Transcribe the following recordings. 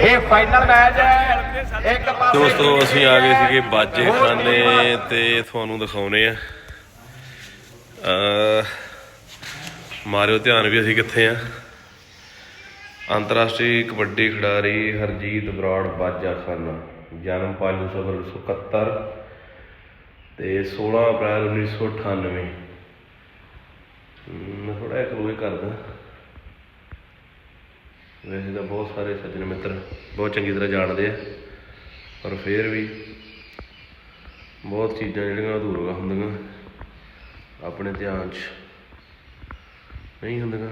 ਇਹ final match ਹੈ। ਇੱਕ ਪਾਸੇ ਦੋਸਤੋ ਅਸੀਂ ਆ ਗਏ ਸੀਗੇ ਬਾਜੇ ਖਾਨੇ ਤੇ ਤੁਹਾਨੂੰ ਦਿਖਾਉਨੇ ਆ। ਅ ਮਾਰਿਓ ਧਿਆਨ ਵੀ ਅਸੀਂ ਕਿੱਥੇ ਆ। ਅੰਤਰਰਾਸ਼ਟਰੀ ਕਬੱਡੀ ਖਿਡਾਰੀ ਹਰਜੀਤ ਬਰਾੜ ਬਾਜਾ ਖਾਨਾ ਜਨਮ 571 ਤੇ 16 ਅਪ੍ਰੈਲ 1998 ਹਮ, ਮੈਂ ਥੋੜਾ ਇੱਕ ਉਹ ਕਰਦਾ। ਵੈਸੇ ਤਾਂ ਬਹੁਤ ਸਾਰੇ ਸੱਜਣ ਮਿੱਤਰ ਬਹੁਤ ਚੰਗੀ ਤਰ੍ਹਾਂ ਜਾਣਦੇ ਆ ਪਰ ਫਿਰ ਵੀ ਬਹੁਤ ਚੀਜ਼ਾਂ ਜਿਹੜੀਆਂ ਅਧੂਰੀਆਂ ਹੁੰਦੀਆਂ ਆਪਣੇ ਧਿਆਨ 'ਚ ਨਹੀਂ ਹੁੰਦੀਆਂ।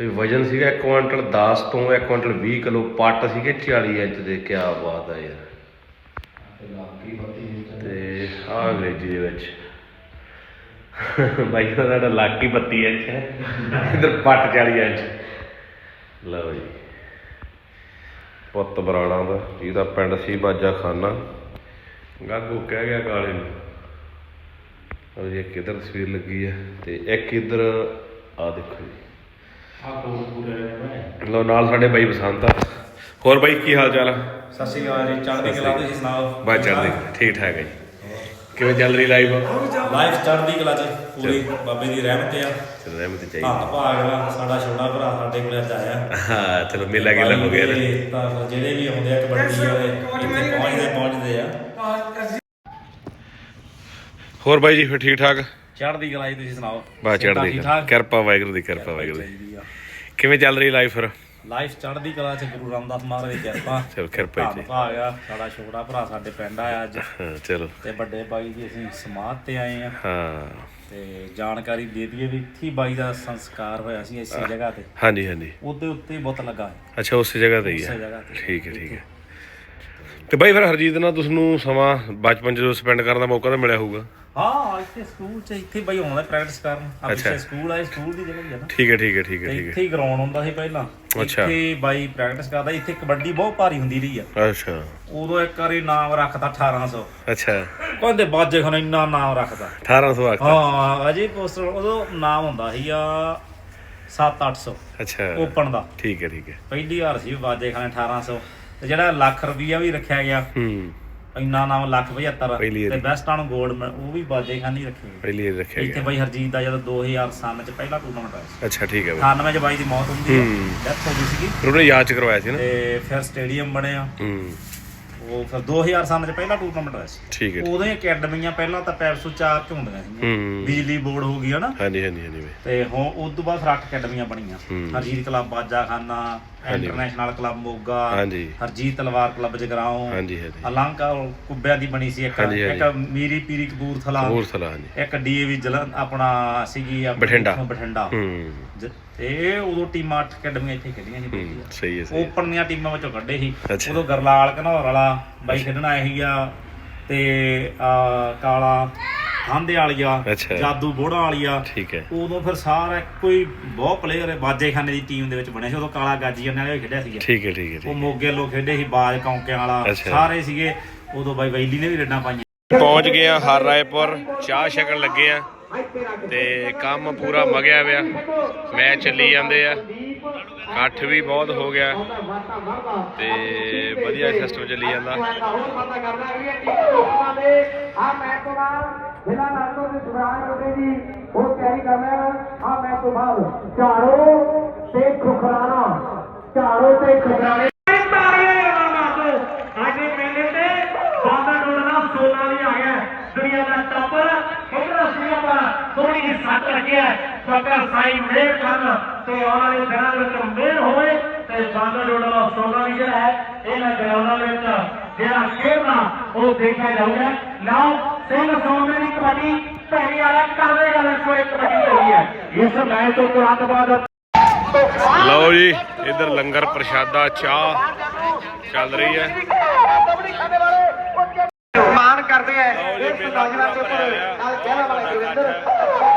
ਇਹ ਵਜਨ ਸੀਗਾ 1 ਕੁਇੰਟਲ 10 ਤੋਂ 1 ਕੁਇੰਟਲ 20 ਕਿਲੋ ਪੱਟ ਸੀਗੇ 40 ਇੰਚ ਦੇ ਕਿਆ ਬਾਤ ਆ ਯਾਰ। ਤੇ ਆ ਅੰਗਰੇਜ਼ੀ ਦੇ ਵਿੱਚ। ਬਾਈ ਦਾ ਸਾਡਾ ਲੱਕ ਹੀ 32 ਇੰਚ ਹੈ ਇਧਰ ਪੱਟ 40 ਇੰਚ। ਲਓ ਜੀ। ਪੁੱਤ ਬਰਾਣਾ ਦਾ ਜਿਹਦਾ ਪਿੰਡ ਸੀ ਬਾਜਾ ਖਾਨਾ। ਗਾਗੂ ਕਹਿ ਗਿਆ ਕਾਲੇ ਨੂੰ। ਉਹ ਜੀ ਇੱਕ ਇੱਧਰ ਤਸਵੀਰ ਲੱਗੀ ਹੈ ਤੇ ਇੱਕ ਇੱਧਰ ਆ ਦੇਖੋ ਜੀ। ਲਓ ਨਾਲ ਸਾਡੇ ਬਾਈ ਬਸੰਤ ਆ। ਹੋਰ ਬਾਈ ਕੀ ਹਾਲ ਚਾਲ ਆ? ਸਤਿ ਸ਼੍ਰੀ ਅਕਾਲ ਜੀ ਚੜ੍ਹਦੀ ਕਲਾ ਤੁਸੀਂ ਸੁਣਾਓ? ਬਾਈ ਚੜ੍ਹਦੀ ਠੀਕ ਠਾਕ ਹੈ ਜੀ। ਕਿਵੇਂ ਚੱਲ ਰਹੀ ਲਾਈਵ ਲਾਈਫ ਚੜ੍ਹਦੀ ਕਲਾ ਚ ਪੂਰੀ ਬਾਬੇ ਦੀ ਰਹਿਮਤ ਆ। ਰਹਿਮਤ ਚਾਹੀਦੀ। ਧੰਨ ਭਾਗ ਸਾਡਾ ਛੋਟਾ ਭਰਾ ਸਾਡੇ ਕੋਲ ਅੱਜ ਆਇਆ। ਹਾਂ ਚਲੋ ਮੇਲਾ ਗੇਲਾ ਹੋ ਗਿਆ ਤੇ ਜਿਹੜੇ ਵੀ ਆਉਂਦੇ ਆ ਕਬੱਡੀ ਵਾਲੇ ਇੱਥੇ ਪਹੁੰਚਦੇ ਪਹੁੰਚਦੇ ਆ। ਹੋਰ ਬਾਈ ਜੀ ਫਿਰ ਠੀਕ ਠਾਕ ਚੜ੍ਹਦੀ ਕਲਾ ਜੀ ਤੁਸੀਂ ਸੁਣਾਓ? ਬਾ ਚੜ੍ਹਦੀ ਕਿਰਪਾ ਵਾਹਿਗੁਰੂ ਦੀ ਕਿਰਪਾ ਵਾਹਿਗੁਰੂ ਦੀ। ਕਿਵੇਂ ਚੱਲ ਰਹੀ ਲਾਈਫ ਫਿਰ? ਲਾਈਫ ਚੜ੍ਹਦੀ ਕਲਾ ਚ ਗੁਰੂ ਰਾਮਦਾਸ ਮਹਾਰਾਜ ਦੀ ਕਿਰਪਾ। ਚਲੋ ਕਿਰਪਾ ਜੀ। ਆ ਸਾਡਾ ਛੋਟਾ ਭਰਾ ਸਾਡੇ ਪਿੰਡ ਆਇਆ ਅੱਜ। ਚਲੋ। ਤੇ ਵੱਡੇ ਬਾਈ ਜੀ ਅਸੀਂ ਸਮਾਧ ਤੇ ਆਏ ਆ। ਹਾਂ। ਤੇ ਜਾਣਕਾਰੀ ਦੇ ਦਈਏ ਵੀ ਇੱਥੇ ਬਾਈ ਦਾ ਸੰਸਕਾਰ ਹੋਇਆ ਸੀ ਇਸੇ ਜਗ੍ਹਾ ਤੇ। ਹਾਂਜੀ ਹਾਂਜੀ। ਉਹਦੇ ਉੱਤੇ ਬੁੱਤ ਲੱਗਾ। ਅੱਛਾ ਉਸੇ ਜਗ੍ਹਾ ਤੇ ਹੀ ਉਸੇ ਹੈ ਜਗ੍ਹਾ ਤੇ। ਠੀਕ ਹੈ ਠੀਕ ਹੈ। ਤੇ ਬਾਈ ਫਿਰ ਹਰਜੀਤ ਨਾਲ ਤੁਹਾਨੂੰ ਸਮਾਂ ਬਚਪਨ ਜਦੋਂ ਸਪੈਂਡ ਕਰਨ ਦਾ ਮੌਕਾ ਤਾਂ ਮਿਲਿਆ ਹੋਊਗਾ। ਹਾਂ ਇੱਥੇ ਸਕੂਲ ਚ ਇੱਥੇ ਬਾਈ ਆਉਂਦਾ ਪ੍ਰੈਕਟਿਸ ਕਰਨ। ਆ। ਪਿੱਛੇ ਸਕੂਲ ਆ ਸਕੂਲ ਦੀ ਜਗ੍ਹਾ ਹੀ ਆ ਨਾ। ਠੀਕ ਹੈ ਠੀਕ ਹੈ ਠੀਕ ਹੈ ਠੀਕ ਇੱਥੇ ਹੀ ਗਰਾਊਂਡ ਹੁੰਦਾ ਸੀ ਪਹਿਲਾਂ। ਅੱਛਾ। ਇੱਥੇ ਬਾਈ ਪ੍ਰੈਕਟਿਸ ਕਰਦਾ ਇੱਥੇ ਕਬੱਡੀ ਬਹੁਤ ਭਾਰੀ ਹੁੰਦੀ ਰਹੀ ਆ। ਅੱਛਾ। ਉਦੋਂ ਇੱਕ ਵਾਰੀ ਨਾਮ ਰੱਖਤਾ 1800 ਅੱਛਾ। ਕਹਿੰਦੇ ਬਾਜੇ ਖਾਨ ਇੰਨਾ ਨਾਮ ਰੱਖਦਾ। 1800 ਆਖਤਾ ਹਾਂ ਅਜੇ ਪੋਸਟਰ ਉਦੋਂ ਨਾਮ ਹੁੰਦਾ ਸੀ ਆ 7-800 ਅੱਛਾ। ਓਪਨ ਦਾ। ਠੀਕ ਹੈ ਠੀਕ ਹੈ। ਪਹਿਲੀ ਵਾਰ ਸੀ ਬਾਜੇ ਖਾਨ 1800 ਤੇ ਜਿਹੜਾ ਲੱਖ ਰੁਪਈਆ ਵੀ ਰੱਖਿਆ ਗਿਆ। ਹੂੰ। ਇੰਨਾ ਨਾਮ ਲੱਖ 75 ਪਹਿਲੀ ਤੇ ਵਾਰੀ। ਬੈਸਟਾਂ ਨੂੰ 골ਡ ਉਹ ਵੀ ਬਾਜੇ ਖਾਨ ਰੱਖੇ ਪਹਿਲੀ ਵਾਰ ਰੱਖਿਆ ਇੱਥੇ ਬਾਈ ਹਰਜੀਤ ਦਾ ਜਦੋਂ 2000 ਸਨ ਚ ਪਹਿਲਾ ਟੂਰਨਾਮੈਂਟ ਹੋਇਆ ਸੀ। ਅੱਛਾ ਠੀਕ ਹੈ ਬਾਈ। 98 ਚ ਬਾਈ ਦੀ ਮੌਤ ਹੁੰਦੀ ਹੈ। ਡੈਥ ਹੋ ਗਈ ਸੀਗੀ। ਉਹਨੇ ਯਾਦ ਚ ਕਰਵਾਇਆ ਸੀ ਨਾ। ਤੇ ਫਿਰ ਸਟੇਡੀਅਮ ਬਣਿਆ। ਹੂੰ। ਉਹ ਫਿਰ 2000 ਸਨ ਚ ਪਹਿਲਾ ਟੂਰਨਾਮੈਂਟ ਹੋਇਆ ਸੀ। ਠੀਕ ਹੈ। ਉਦੋਂ ਅਕੈਡਮੀਆਂ ਪਹਿਲਾਂ ਤਾਂ 504 ਚ ਹੁੰਦੀਆਂ ਸੀ ਹੂੰ। ਬਿਜਲੀ ਬੋਰਡ ਹੋ ਗਈ ਹਨਾ ਹਾਂਜੀ ਹਾਂਜੀ ਹਾਂਜੀ ਤੇ ਹੁਣ ਉਸ ਤੋਂ ਬਾਅਦ ਫਿਰ ਅੱਠ ਅਕੈਡਮੀਆਂ ਬਣੀਆਂ। ਹਰਜੀਤ ਕਲੱਬ ਬਾਜਾ ਖਾਨਾ ਇੰਟਰਨੈਸ਼ਨਲ ਕਲੱਬ ਮੋਗਾ ਹਾਂਜੀ। ਹਰਜੀਤ ਤਲਵਾਰ ਕਲੱਬ ਜਗਰਾਉਂ ਹਾਂਜੀ ਹਾਂਜੀ। ਅਲੰਕਾ ਕੁੱਬਿਆਂ ਦੀ ਬਣੀ ਸੀ ਇੱਕ ਹਾਂਜੀ, ਇੱਕ ਮੀਰੀ ਪੀਰੀ ਕਪੂਰਥਲਾ ਹੋਰ ਸਲਾਹ ਹਾਂਜੀ। ਇੱਕ ਡੀਏਵੀ ਜਲਨ ਆਪਣਾ ਸੀਗੀ ਆਪਣੀ ਬਠਿੰਡਾ। ਇੱਥੋਂ ਬਠਿੰਡਾ। ਹੂੰ। ਜ- ਤੇ ਇਹ ਉਦੋਂ ਟੀਮਾਂ ਅੱਠ ਅਕੈਡਮੀਆਂ ਇੱਥੇ ਖੇਡੀਆਂ ਸੀ ਹੂੰ, ਸਹੀ ਹੈ ਸਹੀ ਹੈ। ਓਪਨ ਦੀਆਂ ਟੀਮਾਂ ਵਿੱਚੋਂ ਕੱਢੇ ਸੀ। ਅੱਛਾ। ਉਦੋਂ ਗਰਲਾਲ ਘਨੌਰ ਵਾਲਾ ਬਾਈ ਖੇਡਣਾ ਇਹੀ ਆ ਤੇ ਆ ਕਾਲਾ ਖਾਂਦੇ ਵਾਲੀਆ ਅੱਛਾ। ਜਾਦੂ ਬੋੜਾ ਵਾਲੀਆ ਠੀਕ ਹੈ। ਉਦੋਂ ਫਿਰ ਸਾਰਾ ਕੋਈ ਬਹੁਤ ਪਲੇਅਰ ਬਾਜੇਖਾਨੇ ਦੀ ਟੀਮ ਦੇ ਵਿੱਚ ਬਣਿਆ ਸੀ ਉਦੋਂ ਕਾਲਾ ਗਾਜੀਆਂ ਨਾਲ ਵੀ ਖੇਡਿਆ ਸੀਗਾ। ਠੀਕ ਹੈ ਠੀਕ ਹੈ ਉਹ ਠੀਕ ਮੋਗੇ ਲੋ ਖੇਡੇ ਸੀ ਬਾਜ ਕੌਂਕਿਆਂ ਵਾਲਾ। ਅੱਛਾ। ਸਾਰੇ ਸੀਗੇ ਉਦੋਂ ਬਾਈ ਵੈਲੀ ਨੇ ਵੀ ਰੱਡਾਂ ਪਾਈਆਂ। ਪਹੁੰਚ ਗਏ ਆ ਹਰ ਰਾਏਪੁਰ ਚਾਹ ਛਕਣ ਲੱਗੇ ਆ ਤੇ ਕੰਮ ਪੂਰਾ ਮਗਿਆ ਪਿਆ। ਮੈਚ ਚੱਲੀ ਜਾਂਦੇ ਆ। ਇਕੱਠ ਵੀ ਬਹੁਤ ਹੋ ਗਿਆ। ਤੇ ਵਧੀਆ ਸਿਸਟਮ ਚੱਲੀ ਜਾਂਦਾ। ਆ ਮੈਂ ਦੇ ਸੁਭਾਨ ਰੋਡੇ ਜੀ ਉਹ ਤਿਆਰੀ ਕਰ ਆ ਮੈਂ ਤੋਂ ਬਾਅਦ ਝਾੜੋ ਤੇ ਖੁਖਰਾਣਾ। ਝਾੜੋ ਤੇ ਖੁਖਰਾਣੇ। ਅੱਜ ਮੇਲੇ ਤੇ ਬਾਬਾ ਡੋਲਣਾ ਸੋਨਾ ਵੀ ਆ ਗਿਆ। ਦੁਨੀਆ ਦਾ ਟੱਪਰ ਇਧਰ ਅਸਲੀਆਂ ਦਾ ਥੋੜੀ ਸੱਟ ਲੱਗਿਆ ਬਾਬਾ ਸਾਈ ਮੇਰ ਕਰਨ ਤੇ ਆਉਣ ਵਾਲੇ ਦਿਨਾਂ ਵਿੱਚ ਮੇਰ ਹੋਵੇ ਤੇ ਬਾਬਾ ਡੋਲਣਾ ਸੋਨਾ ਵੀ ਜਿਹੜਾ ਹੈ, ਇਹਨਾਂ ਗਰਾਊਂਡਾਂ ਵਿੱਚ ਜਿਹੜਾ ਖੇਡਣਾ ਉਹ ਦੇਖਿਆ ਜਾਊਗਾ। ਲਓ ਸਿੰਘ ਸੋਨੇ ਦੀ ਕਬੱਡੀ ਭੈਣੀ ਵਾਲਾ ਕਰਦੇ ਗੱਲ ਸੋ ਇੱਕ ਕਬੱਡੀ ਹੋਈ ਹੈ ਇਸ ਮੈਚ ਤੋਂ ਤੁਰੰਤ ਬਾਅਦ ਲਓ ਜੀ ਇਧਰ ਲੰਗਰ ਪ੍ਰਸ਼ਾਦਾ ਚਾਹ ਚੱਲ ਰਹੀ ਹੈ। ਮਾਨ ਕਰਦੇ ਜੀ, ਇਸ ਨੌਜਵਾਨ ਦੇ ਪੂਰਾ ਉੱਪਰ ਨਾਲ ਕਹਿਣਾ ਵਾਲਾ ਗੁਰਿੰਦਰ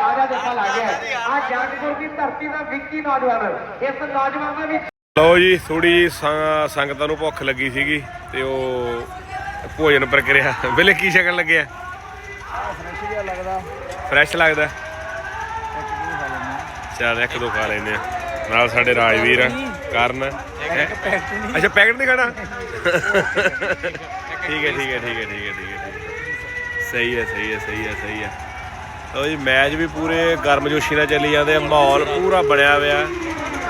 ਆਜਾ ਜੱਫਾ ਲਾ ਗਿਆ। ਆ ਜਗਤਪੁਰ ਦੀ ਧਰਤੀ ਦਾ ਵਿੱਕੀ ਨੌਜਵਾਨ। ਇਸ ਨੌਜਵਾਨ ਦਾ ਵੀ ਲਓ ਜੀ ਥੋੜੀ ਸੰਗਤਾਂ ਨੂੰ ਭੁੱਖ ਲੱਗੀ ਸੀਗੀ ਤੇ ਉਹ ਭੋਜਨ ਪ੍ਰਕਿਰਿਆ ਵੇਲੇ ਕੀ ਛਕਣ ਲੱਗਿਆ ਫਰੈਸ਼ ਲੱਗਦਾ। ਚੱਲ ਇੱਕ ਦੋ ਖਾ ਲੈਨੇ ਆ ਨਾਲ ਸਾਡੇ ਰਾਜਵੀਰ ਆ ਕਾਰਨ। ਅੱਛਾ ਪੈਕਟ ਨਹੀਂ ਖਾਣਾ? ਠੀਕ ਹੈ ਠੀਕ ਹੈ ਠੀਕ ਹੈ ਠੀਕ ਹੈ ਠੀਕ ਸਹੀ ਹੈ ਸਹੀ ਹੈ ਸਹੀ ਹੈ ਸਹੀ ਹੈ। ਲਓ ਜੀ ਮੈਚ ਵੀ ਪੂਰੇ ਗਰਮਜੋਸ਼ੀ ਨਾਲ ਚੱਲੀ ਜਾਂਦੇ ਆ। ਮਾਹੌਲ ਪੂਰਾ ਬਣਿਆ ਹੋਇਆ।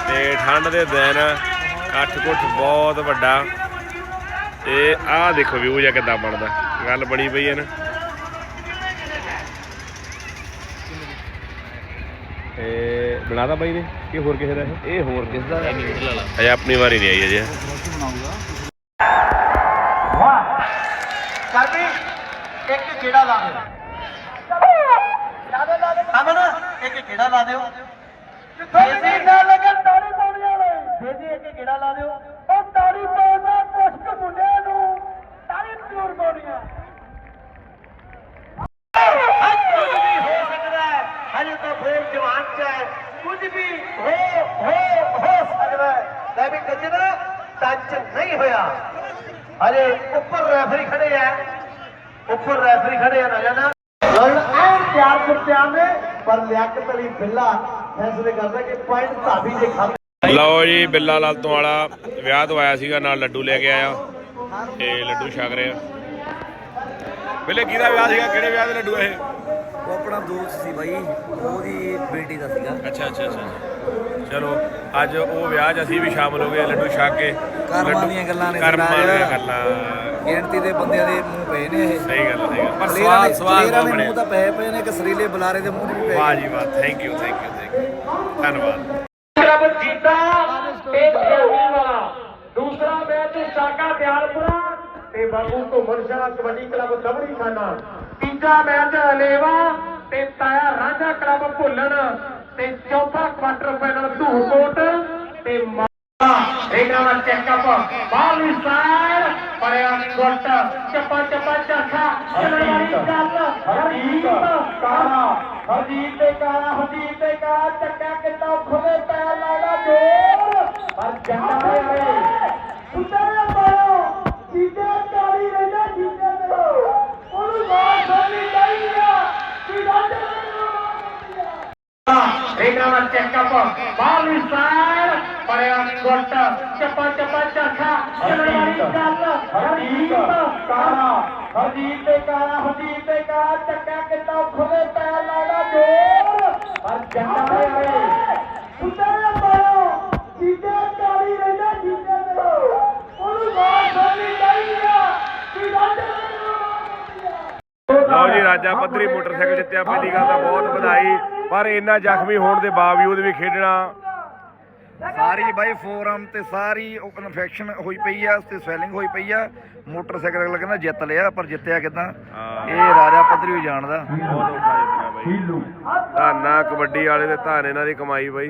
ਤੇ ਠੰਡ ਦੇ ਦਿਨ ਇਕੱਠ ਕੁੱਠ ਬਹੁਤ ਵੱਡਾ। ਤੇ ਆਹ ਦੇਖੋ ਵਿਊ ਜਾਂ ਕਿੱਦਾਂ ਬਣਦਾ। ਗੱਲ ਬਣੀ ਪਈ ਹੈ ਨਾ। ਇਹ ਬਣਾਦਾ ਬਾਈ ਨੇ? ਕਿ ਹੋਰ ਕਿਸੇ ਦਾ ਇਹ? ਇਹ ਹੋਰ ਕਿਸ ਦਾ? ਅਜੇ ਆਪਣੀ ਵਾਰੀ ਨਹੀਂ ਆਈ ਅਜੇ ਕਰਦੀ। ਇੱਕ ਕਿਹੜਾ ਲਾ ਦੇ ਅਮਨ ਇੱਕ ਕਿਹੜਾ ਲਾ ਦਿਓ। ਬੇਜੀ ਨਾ ਲੱਗਣ ਤਾੜੀ ਪਾਉਣੀ ਵਾਲੇ ਬੇਜੀ ਇੱਕ ਕਿਹੜਾ ਲਾ ਦਿਓ। ਉਹ ਤਾੜੀ ਪਾਉਣਾ ਕੁਸ਼ਕ ਮੁੰਡਿਆਂ ਨੂੰ ਤਾੜੀ ਜ਼ਰੂਰ ਪਾਉਣੀ ਆ ਕੁਝ ਵੀ ਹੋ ਸਕਦਾ ਹੈ ਹਜੇ ਤਾਂ ਫੇਰ ਹੈ, ਕੁਝ ਵੀ ਹੋ ਹੋ ਹੋ ਸਕਦਾ ਹੈ। ਲੈ ਵੀ ਗੱਜਣਾ ਟੱਚ ਨਹੀਂ ਹੋਇਆ। ਹਜੇ ਉੱਪਰ ਰੈਫਰੀ ਖੜੇ ਆ। ਉੱਪਰ ਰੈਫਰੀ ਖੜੇ ਆ ਨਾ ਜਾਣਾ ਲੜਨ ਐਨ ਪਿਆਰ ਕੁੱਤਿਆਂ ਨੇ ਪਰ ਲਿਆਕਤ ਅਲੀ ਬਿੱਲਾ ਫੈਸਲੇ ਕਰਦਾ ਕਿ ਪੁਆਇੰਟ ਧਾਬੀ ਦੇ ਖਾਤੇ ਲਓ ਜੀ, ਬਿੱਲਾ ਲਾਲ ਤੋਂ ਵਾਲਾ ਵਿਆਹ ਤੋਂ ਆਇਆ ਸੀਗਾ, ਨਾਲ ਲੱਡੂ ਲੈ ਕੇ ਆਇਆ। ਤੇ ਲੱਡੂ ਛਕ ਰਿਹਾ ਬਿੱਲੇ, ਕਿਹਦਾ ਵਿਆਹ ਸੀਗਾ? ਕਿਹੜੇ ਵਿਆਹ ਦੇ ਲੱਡੂ ਇਹ? ਉਹ ਆਪਣਾ ਦੋਸਤ ਸੀ ਬਾਈ ਉਹਦੀ ਬੇਟੀ ਦਾ ਸੀਗਾ। ਅੱਛਾ ਅੱਛਾ ਅੱਛਾ ਚਲੋ ਅੱਜ ਉਹ ਵਿਆਹ 'ਚ ਅਸੀਂ ਵੀ ਸ਼ਾਮਲ ਹੋ ਗਏ ਲੱਡੂ ਛਕ ਕੇ। ਕਰਮਾਂ ਲੱਡੂ- ਦੀਆਂ ਗੱਲਾਂ ਨੇ ਕਰਮਾਂ। ਦੀਆਂ ਗੱਲਾਂ। ਗਿਣਤੀ ਦੇ ਬੰਦਿਆਂ ਦੇ ਮੂੰਹ ਪਏ ਨੇ ਇਹ। ਸਹੀ ਗੱਲ ਹੈ, ਸਹੀ ਗੱਲ ਪਰ ਸਵਾਦ ਸਵਾਦ ਬਹੁਤ ਮੂੰਹ ਤਾਂ ਪਏ ਪਏ ਨੇ ਕਿ ਸਰੀਲੇ ਬੁਲਾਰੇ ਦੇ ਮੂੰਹ ਵੀ ਪਏ ਵਾਹ ਜੀ ਵਾਹ thank you thank you thank you ਧੰਨਵਾਦ। ਕਲੱਬ ਜੀਤਾ ਖੇਡੀ ਵਾਲਾ ਦੂਸਰਾ ਮੈਚ ਸਾਗਾ ਦਿਆਲਪੁਰਾ ਤੇ ਬਾਬੂ ਘੁੰਮਣ ਸ਼ਾਹ ਕਬੱਡੀ ਕਲੱਬ ਦਬੜੀ ਖਾਨਾ ਤੀਜਾ ਮੈਚ ਹਲੇਵਾ ਤੇ ਤਾਇਆ ਰਾਂਝਾ ਕਲੱਬ ਭੁੱਲਣ ਤੇ ਚੌਥਾ ਕੁਆਟਰ ਫਾਈਨਲ ਧੂਕੋਟ ਤੇ ਇਹਨਾਂ ਦਾ ਚੈੱਕਅਪ ਬਾਹਰਲੀ ਸਾਈਡ ਬੜਿਆ ਗੁੱਟ ਚੱਪਾ ਚੱਪਾ ਚਾਖਾ ਚੱਲਣ ਵਾਲੀ ਗੱਲ ਹਰਜੀਤ। ਕਾਲਾ। ਹਰਜੀਤ ਤੇ ਕਾਲਾ ਹਰਜੀਤ ਤੇ ਕਾਲਾ ਚੱਕਿਆ ਕਿੱਦਾਂ ਖੁੱਲੇ ਪੈਰ ਲਾਦਾ ਜੋਰ ਪਰ ਜੰਡਾ ਹੋਏ ਸੁਤਰੇ ਪਾਇਓ ਜੀਤੇ ਕਾਲੀ ਰਹਿੰਦਾ ਜੀਤੇ ਤੇ ਉਹਨੂੰ ਬਾਤ ਸੁਣਨੀ ਚਾਹੀਦੀ ਆ ਕਿ ਰਾਜਾ ਇਹਨਾਂ ਦਾ ਚੈੱਕਅਪ ਬਾਹਰਲੀ ਸਾਈਡ ਬੜਿਆ ਗੁੱਟ ਚੱਪਾ ਚੱਪਾ ਚਾਖਾ ਚੱਲਣ ਵਾਲੀ ਗੱਲ ਹਰਜੀਤ ਕਾਲਾ ਹਰਜੀਤ ਤੇ ਕਾਲਾ ਹਰਜੀਤ ਤੇ ਕਾਲਾ ਚੱਕਿਆ ਕਿੱਦਾਂ ਖੁੱਲੇ ਪੈਰ ਲਾਦਾ ਜੋਰ ਪਰ ਜੰਡਾ ਹੋਏ ਸੁਤਰੇ ਪਾਇਓ ਜੀਤੇ ਕਾਲੀ ਰਹਿੰਦਾ ਜੀਤੇ ਤੇ ਉਹਨੂੰ ਬਾਤ ਸੁਣਨੀ ਚਾਹੀਦੀ ਆ ਕਿ ਰਾਜਾ ਲਓ ਜੀ ਰਾਜਾ ਪੱਧਰੀ ਮੋਟਰਸਾਈਕਲ ਜਿੱਤਿਆ ਪਹਿਲੀ ਗੱਲ ਤਾਂ ਬਹੁਤ ਵਧਾਈ। ਪਰ ਇੰਨਾ ਜ਼ਖਮੀ ਹੋਣ ਦੇ ਬਾਵਜੂਦ ਵੀ ਖੇਡਣਾ। ਸਾਰੀ ਬਾਈ ਫੋਰਮ ਤੇ ਸਾਰੀ ਇਨਫੈਕਸ਼ਨ ਹੋਈ ਪਈ ਆ ਤੇ ਸਵੈਲਿੰਗ ਹੋਈ ਪਈ ਆ। ਮੋਟਰਸਾਈਕਲ ਅਗਲਾ ਕਹਿੰਦਾ ਜਿੱਤ ਲਿਆ ਪਰ ਜਿੱਤਿਆ ਕਿਦਾਂ। ਇਹ ਰਾਜਾ ਪੱਧਰੀ ਹੀ ਜਾਣਦਾ। ਬਹੁਤ ਔਖਾ ਜਿੱਤਣਾ ਬਾਈ। ਧੰਨਾ ਕਬੱਡੀ ਵਾਲੇ ਦੇ ਧੰਨ ਇਹਨਾਂ ਦੀ ਕਮਾਈ ਬਾਈ।